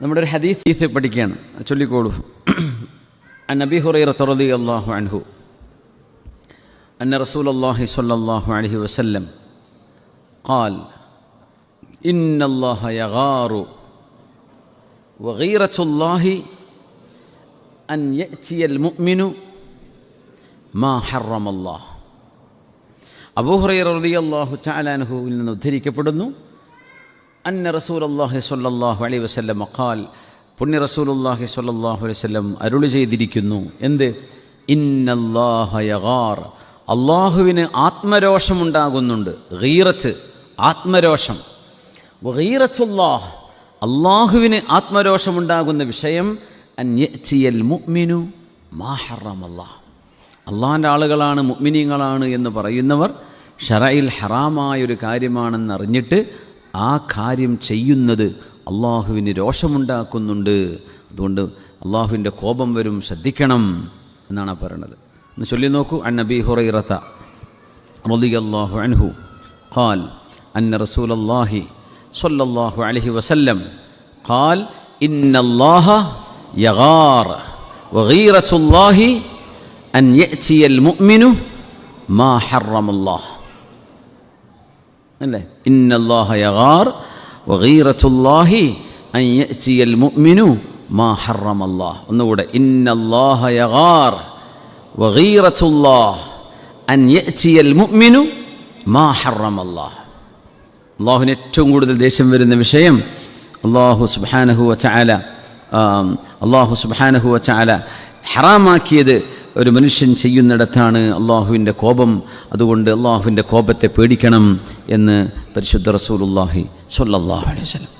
നമ്മുടെ ഒരു ഹദീസ് പഠിക്കുകയാണ് ചൊല്ലിക്കോളൂ عن أبي هريرة رضي الله عنه أن رسول الله صلى الله عليه وسلم قال إن الله يغار وغيرة الله أن يأتي المؤمن ما حرم الله അബൂഹുറൈറ റളിയല്ലാഹു തആല അൻഹുവിൽ നിന്ന് ഉദ്ധരിക്കപ്പെടുന്നു അന്ന റസൂൽ റസൂലുള്ളാഹി സ്വല്ലല്ലാഹു അലൈ വസല്ലം ഖാൽ പുണ്യ റസൂൽ റസൂലുള്ളാഹി സ്വല്ലല്ലാഹു അലൈഹി വസല്ലം അരുളി ചെയ്തിരിക്കുന്നു. എന്ത്? ഇന്നല്ലാഹ യഗാർ. അള്ളാഹുവിന് ആത്മരോഷമുണ്ടാകുന്നുണ്ട്. ഗീറത്ത് ആത്മരോഷം. ഗീറത്തുല്ലാഹ് അള്ളാഹുവിന് ആത്മരോഷമുണ്ടാകുന്ന വിഷയം അന്യച്ചിയൽ മുഅ്മിനു മാ ഹറമല്ലാഹ്. അള്ളാഹിന്റെ ആളുകളാണ് മുഅ്മിനീങ്ങളാണ് എന്ന് പറയുന്നവർ ഷറയിൽ ഹറാമായൊരു കാര്യമാണെന്ന് അറിഞ്ഞിട്ട് ആ കാര്യം ചെയ്യുന്നത് അള്ളാഹുവിന് രോഷമുണ്ടാക്കുന്നുണ്ട്. അതുകൊണ്ട് അള്ളാഹുവിന്റെ കോപം വരും ശ്രദ്ധിക്കണം എന്നാണ് പറയണത്. എന്ന് ചൊല്ലി നോക്കൂ. അൻ നബി ഹുറൈറത്ത റളിയല്ലാഹു അൻഹു ഖാൽ അന്ന റസൂലല്ലാഹി സ്വല്ലല്ലാഹു അലൈഹി വസല്ലം ഖാൽ ഇന്നല്ലാഹ യഗാർ വഗീറത്തുല്ലാഹി അൻ യഅ്തിയൽ മുഅ്മിനു മാ ഹറമല്ലാഹ്. അല്ലേ? ഇന്നല്ലാഹ യഗാർ വഗീറത്തുല്ലാഹി അൻ യഅ്തിയൽ മുഅ്മിനു മാ ഹറമല്ലാഹ്. ഒന്നുകൂടെ. ഇന്നല്ലാഹ യഗാർ വഗീറത്തുല്ലാഹ് അൻ യഅ്തിയൽ മുഅ്മിനു മാ ഹറമല്ലാഹ്. അള്ളാഹുവിന് ഏറ്റവും കൂടുതൽ ദേഷ്യം വരുന്ന വിഷയം അള്ളാഹു സുബാനഹു വച്ചാല അള്ളാഹു സുബാനഹു വച്ചാല ഹറാമാക്കിയത് ഒരു മനുഷ്യൻ ചെയ്യുന്നിടത്താണ് അള്ളാഹുവിന്റെ കോപം. അതുകൊണ്ട് അള്ളാഹുവിന്റെ കോപത്തെ പേടിക്കണം എന്ന് പരിശുദ്ധ റസൂലുല്ലാഹി സ്വല്ലല്ലാഹു അലൈഹി വസല്ലം.